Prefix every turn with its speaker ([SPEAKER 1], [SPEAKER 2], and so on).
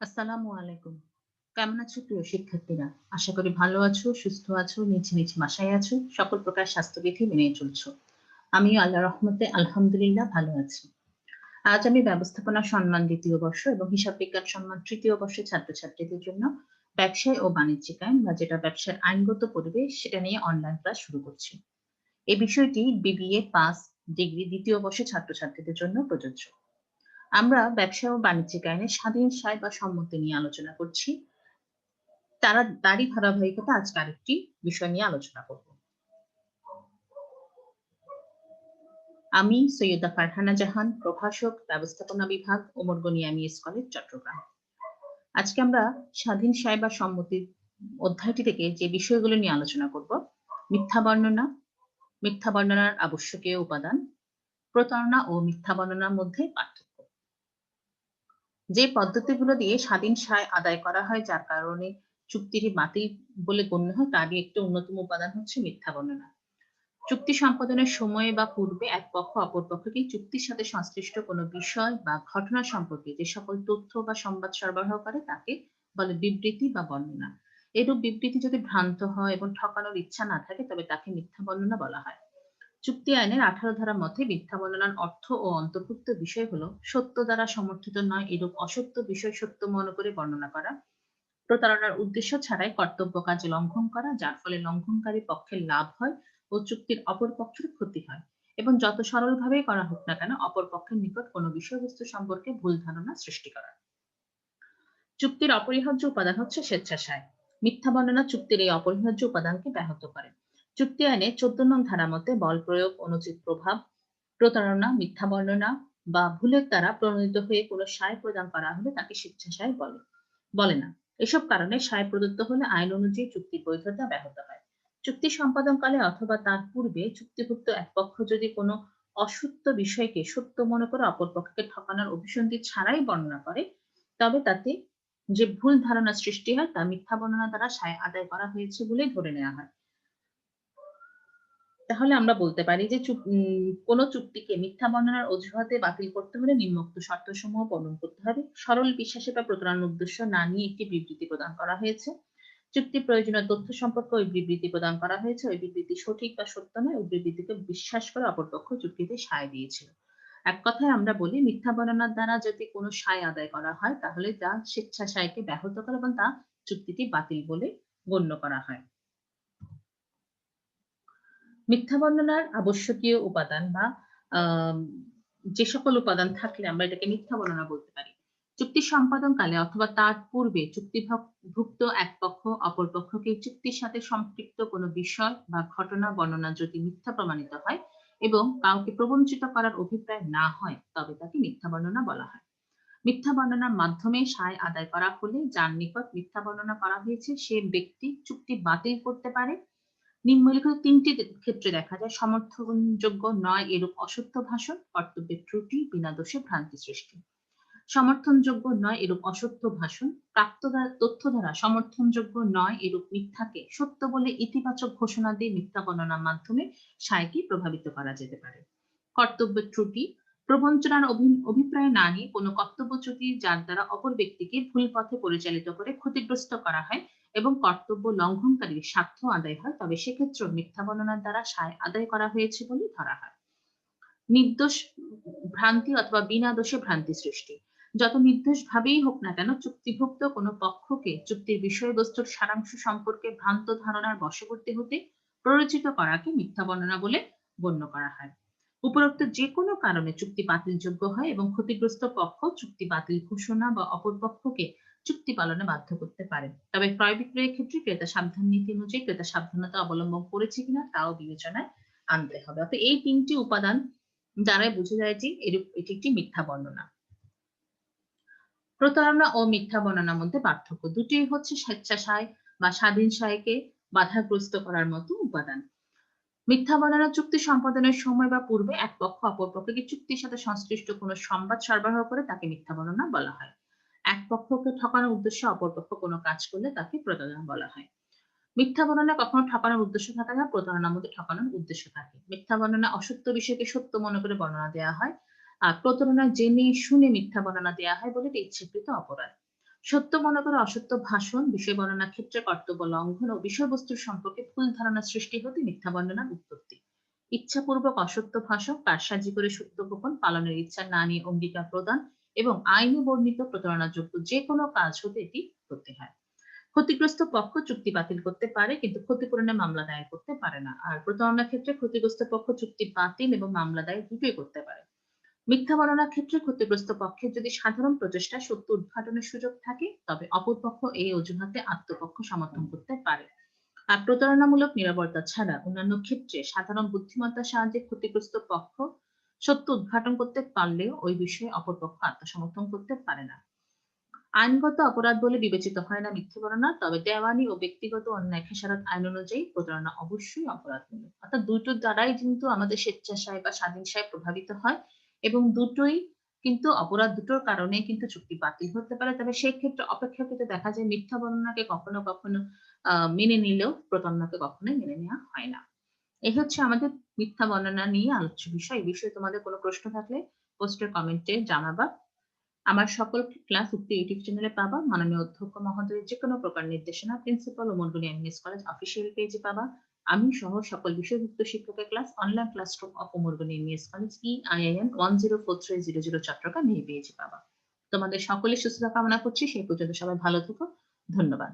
[SPEAKER 1] আসসালামু আলাইকুম। কেমন আছো প্রিয় শিক্ষার্থীরা? আশা করি ভালো আছো, সুস্থ আছো, নিজ নিজ বাসায় আছো, সকল প্রকার স্বাস্থ্যবিধি মেনে চলছো। আমি আল্লাহ রহমতে আলহামদুলিল্লাহ ভালো আছি। আজ আমি ব্যবস্থাপনা সম্মান দ্বিতীয় বর্ষ এবং হিসাব বিজ্ঞান সম্মান তৃতীয় বর্ষের ছাত্রছাত্রীদের জন্য ব্যবসায় ও বাণিজ্যিক আইন বা যেটা ব্যবসার আইনগত পরিবেশ সেটা নিয়ে অনলাইন ক্লাস শুরু করছি। এই বিষয়টি বিবিএ পাস ডিগ্রি দ্বিতীয় বর্ষের ছাত্রছাত্রীদের জন্য প্রযোজ্য। আমরা ব্যবসা ও বাণিজ্যিক আইনে স্বাধীন সায় বা সম্মতি নিয়ে আলোচনা করছি। তারা তারই ধারাবাহিকতা আজকে আরেকটি বিষয় নিয়ে আলোচনা করব। আমি সৈয়দা ফারহানা জাহান, প্রভাষক, ব্যবস্থাপনা বিভাগ, ওমর গনি এমইএস কলেজ, চট্টগ্রাম। আজকে আমরা স্বাধীন সায় বা সম্মতির অধ্যায়টি থেকে যে বিষয়গুলো নিয়ে আলোচনা করব, মিথ্যা বর্ণনা, মিথ্যা বর্ণনার আবশ্যকীয় উপাদান, প্রতারণা ও মিথ্যা বর্ণনার মধ্যে পার্থক্য। যে পদ্ধতিগুলো দিয়ে স্বাধীন সায় আদায় করা হয়, যার কারণে চুক্তিটি বাতিল বলে গণ্য হয়, তারই একটি অন্যতম উপাদান হচ্ছে মিথ্যা বর্ণনা। চুক্তি সম্পাদনের সময়ে বা পূর্বে এক পক্ষ অপর পক্ষকে চুক্তির সাথে সংশ্লিষ্ট কোনো বিষয় বা ঘটনা সম্পর্কে যে সকল তথ্য বা সংবাদ সরবরাহ করে, তাকে বলে বিবৃতি বা বর্ণনা। এরূপ বিবৃতি যদি ভ্রান্ত হয় এবং ঠকানোর ইচ্ছা না থাকে, তবে তাকে মিথ্যা বর্ণনা বলা হয়। চুক্তি আইনের আঠারো ধারার মধ্যে মিথ্যা বর্ণনার অর্থ ও অন্তর্ভুক্ত বিষয় হলো সত্য দ্বারা সমর্থিত নয়, এরূপ অসত্য বিষয় সত্য মনে করে বর্ণনা করা। প্রতারণার উদ্দেশ্য ছাড়াই কর্তব্য কাজে লঙ্ঘন করা, যার ফলে লঙ্ঘনকারী পক্ষের লাভ হয় ও চুক্তির অপর পক্ষের ক্ষতি হয়। এবং যত সরলভাবেই করা হোক না কেন, অপর পক্ষের নিকট কোনো বিষয়বস্তু সম্পর্কে ভুল ধারণা সৃষ্টি করা। চুক্তির অপরিহার্য উপাদান হচ্ছে স্বেচ্ছাসায় মিথ্যা বর্ণনা চুক্তির এই অপরিহার্য উপাদানকে ব্যাহত করে। চুক্তি আইনে চোদ্দ নং ধারা মতে বল প্রয়োগ, অনুচিত প্রভাব, প্রতারণা, মিথ্যা বর্ণনা বা ভুলের দ্বারা প্রণোদিত হয়ে কোনো সায় প্রদান করা হলে তাকে স্বেচ্ছাসায় বলে। বলে না। এসব কারণে সায় প্রদত্ত হলে আইন অনুযায়ী চুক্তির বৈধতা ব্যাহত হয়। চুক্তি সম্পাদনকালে অথবা তার পূর্বে চুক্তিভুক্ত এক পক্ষ যদি কোনো অসত্য বিষয়কে সত্য মনে করে অপর পক্ষকে ঠকানোর অভিসন্ধি ছাড়াই বর্ণনা করে, তবে তাতে যে ভুল ধারণা সৃষ্টি হয় তা মিথ্যা বর্ণনা দ্বারা সায় আদায় করা হয়েছে বলে ধরে নেওয়া হয়। তাহলে আমরা বলতে পারি যে কোন চুক্তিকে মিথ্যা বর্ণনার অজুহাতে বাতিল করতে হলে নিম্নোক্ত শর্তসমূহ পালন করতে হবে। সরল বিশ্বাসে বা প্রতারণার উদ্দেশ্য না নিয়ে একটি বিবৃতি প্রদান করা হয়েছে। চুক্তি প্রয়োজনীয় তথ্য সম্পর্কে ওই বিবৃতি প্রদান করা হয়েছে। ওই বিবৃতি সঠিক বা সত্য নয়। ওই বিবৃতিকে বিশ্বাস করে অপরপক্ষ চুক্তিতে সায় দিয়েছিল। এক কথায় আমরা বলি, মিথ্যা বর্ণনার দ্বারা যদি কোনো সায় আদায় করা হয়, তাহলে তা স্বেচ্ছা সায়কে ব্যাহত করে এবং তা চুক্তিটি বাতিল বলে গণ্য করা হয়। মিথ্যা বর্ণনার আবশ্যকীয় উপাদান বা যে সকল উপাদান থাকলে আমরা এটাকে মিথ্যা বর্ণনা বলতে পারি। চুক্তি সম্পাদনকালে অথবা তার পূর্বে চুক্তিভুক্ত এক পক্ষ অপর পক্ষকে চুক্তির সাথে সম্পৃক্ত কোনো বিষয় বা ঘটনা, বর্ণনা যদি মিথ্যা প্রমাণিত হয় এবং কাউকে প্রবঞ্চিত করার অভিপ্রায় না হয়, তবে তাকে মিথ্যা বর্ণনা বলা হয়। মিথ্যা বর্ণনার মাধ্যমে সায় আদায় করা হলে যার নিকট মিথ্যা বর্ণনা করা হয়েছে, সে ব্যক্তি চুক্তি বাতিল করতে পারে নিম্নলিখিত তিনটি ক্ষেত্রে দেখা যায়, সমর্থনযোগ্য নয় এরূপ অসত্য ভাষণ, কর্তব্যের ত্রুটি, বিনা দোষে ভ্রান্তি সৃষ্টি। সমর্থনযোগ্য নয় এরূপ অসত্য ভাষণ, প্রাপ্ত তথ্য দ্বারা সমর্থনযোগ্য নয় এরূপ মিথ্যাকে সত্য বলে ইতিবাচক ঘোষণা দিয়ে মিথ্যা গণনার মাধ্যমে সায়কে প্রভাবিত করা যেতে পারে। কর্তব্যের ত্রুটি, প্রবঞ্চনার অভিপ্রায় না নিয়ে কোনো কর্তব্যচ্যুতি যার দ্বারা অপর ব্যক্তিকে ভুল পথে পরিচালিত করে ক্ষতিগ্রস্ত করা হয় এবং কর্তব্য লঙ্ঘনকারীর স্বার্থ আদায় হয়, তবে সেক্ষেত্রে মিথ্যা বর্ণনার দ্বারা সায় আদায় করা হয়েছে বলে ধরা হয়। নির্দোষ ভ্রান্তি অথবা বিনা দোষে ভ্রান্তি সৃষ্টি। যত নির্দোষ ভাবেই হোক না কেন, চুক্তিভুক্ত কোনো পক্ষকে চুক্তির বিষয়বস্তুর সারাংশ সম্পর্কে ভ্রান্ত ধারণার বশবর্তী হতে প্ররোচিত করাকে মিথ্যা বর্ণনা বলে গণ্য করা হয়। উপরোক্ত যে কোনো কারণে চুক্তি বাতিলযোগ্য হয় এবং ক্ষতিগ্রস্ত পক্ষ চুক্তি বাতিল ঘোষণা বা অপর পক্ষকে চুক্তি পালনে বাধ্য করতে পারে তবে ক্রয় বিক্রয়ের ক্ষেত্রে ক্রেতা সাবধান নীতি অনুযায়ী ক্রেতা সাবধানতা অবলম্বন করেছে কিনা তাও বিবেচনায় আনতে হবে। অর্থাৎ এই তিনটি উপাদান দ্বারাই বোঝা যায় যে এটি একটি মিথ্যা বর্ণনা। প্রতারণা ও মিথ্যা বর্ণনার মধ্যে পার্থক্য দুটি হচ্ছে স্বেচ্ছাসায় বা স্বাধীন সায়কে বাধাগ্রস্ত করার মতো উপাদান। মিথ্যা বর্ণনা চুক্তি সম্পাদনের সময় বা পূর্বে এক পক্ষ অপর পক্ষকে চুক্তির সাথে সংশ্লিষ্ট কোনো সংবাদ সরবরাহ করে তাকে মিথ্যা বর্ণনা বলা হয়। এক পক্ষকে ঠকানোর উদ্দেশ্যে অপর পক্ষ কোনো কাজ করলে তাকে প্রতারণা বলা হয়। মিথ্যা বর্ণনা কখনো ঠকানোর উদ্দেশ্য থাকে না, প্রতারণার মধ্যে ঠকানোর উদ্দেশ্য থাকে। মিথ্যা বর্ণনা অসত্য বিষয়কে সত্য মনে করে বর্ণনা দেওয়া হয় আর প্রতারণা জেনে শুনে মিথ্যা বর্ণনা দেওয়া হয় বলে ইচ্ছাকৃত অপরাধ। সত্য মনে করে অসত্য ভাষণ, বিষয় বর্ণনা ক্ষেত্রে কর্তব্য লঙ্ঘন ও বিষয়বস্তুর সম্পর্কে ভুল ধারণা সৃষ্টি হতে মিথ্যা বর্ণনার উৎপত্তি। ইচ্ছাপূর্বক অসত্য ভাষণ, কারসাজি করে সত্য গোপন পালনের ইচ্ছা না নিয়ে অঙ্গীকার প্রদান এবং আইনে বর্ণিত প্রতারণাযোগ্য যে কোনো কাজ হতে এটি করতে হয়। ক্ষতিগ্রস্ত পক্ষ চুক্তি বাতিল করতে পারে, কিন্তু ক্ষতিপূরণে মামলা দায়ের করতে পারে না। আর প্রতারণার ক্ষেত্রে ক্ষতিগ্রস্ত পক্ষ চুক্তি বাতিল এবং মামলা দায়ের দুটোই করতে পারে। মিথ্যা বর্ণনার ক্ষেত্রে ক্ষতিগ্রস্ত পক্ষের যদি সাধারণ প্রচেষ্টা সত্য উদ্ঘাটনের সুযোগ থাকে, তবে অপরপক্ষ এই অজুহাতে আত্মপক্ষ সমর্থন করতে পারে। আর প্রতারণামূলক নিরাপত্তা ছাড়া অন্যান্য ক্ষেত্রে সাধারণ বুদ্ধিমত্তার সাহায্যে ক্ষতিগ্রস্ত পক্ষ সত্য উদ্ঘাটন করতে পারলেও ওই বিষয়ে অপরপক্ষ আত্মসমর্থন করতে পারে না। আইনগত অপরাধ বলে বিবেচিত হয় না মিথ্যে বর্ণনা, তবে দেওয়ানি ও ব্যক্তিগত অন্যায় খেসারত আইন অনুযায়ী প্রতারণা অবশ্যই অপরাধমূলক। অর্থাৎ দুটোর দ্বারাই কিন্তু আমাদের স্বেচ্ছাসায় বা স্বাধীনসায় প্রভাবিত হয় এবং দুটোই কিন্তু অপরাধ দুটোর কারণে কিন্তু চুক্তি বাতিল হতে পারে। তবে সেই ক্ষেত্রে অপেক্ষাকৃত দেখা যায় মিথ্যা বর্ণনাকে কখনো কখনো মেনে নিলেও প্রতারণাকে কখনোই মেনে নেওয়া হয় না। এই হচ্ছে আমাদের মিথ্যা বর্ণনা নিয়ে আলোচ্য বিষয়। এই বিষয়ে তোমাদের কোনো প্রশ্ন থাকলে পোস্টের কমেন্টে জানাবা। আমার সকল ক্লাস উক্ত ইউটিউব চ্যানেলে পাবা। মাননীয় অধ্যক্ষ মহোদয়ের যে কোনো প্রকার নির্দেশনা প্রিন্সিপাল ও মন্ডলী এমএস কলেজ অফিসিয়াল পেজে পাবা। আমি সহ সকল বিষয়ভুক্ত শিক্ষকের class online classroom of Omar Gani MS college EIIN one zero four three zero zero Chattogram এই পেজে পাবা। তোমাদের সকলের সুস্থতা কামনা করছি। সেই পর্যন্ত সবাই ভালো থেকো। ধন্যবাদ।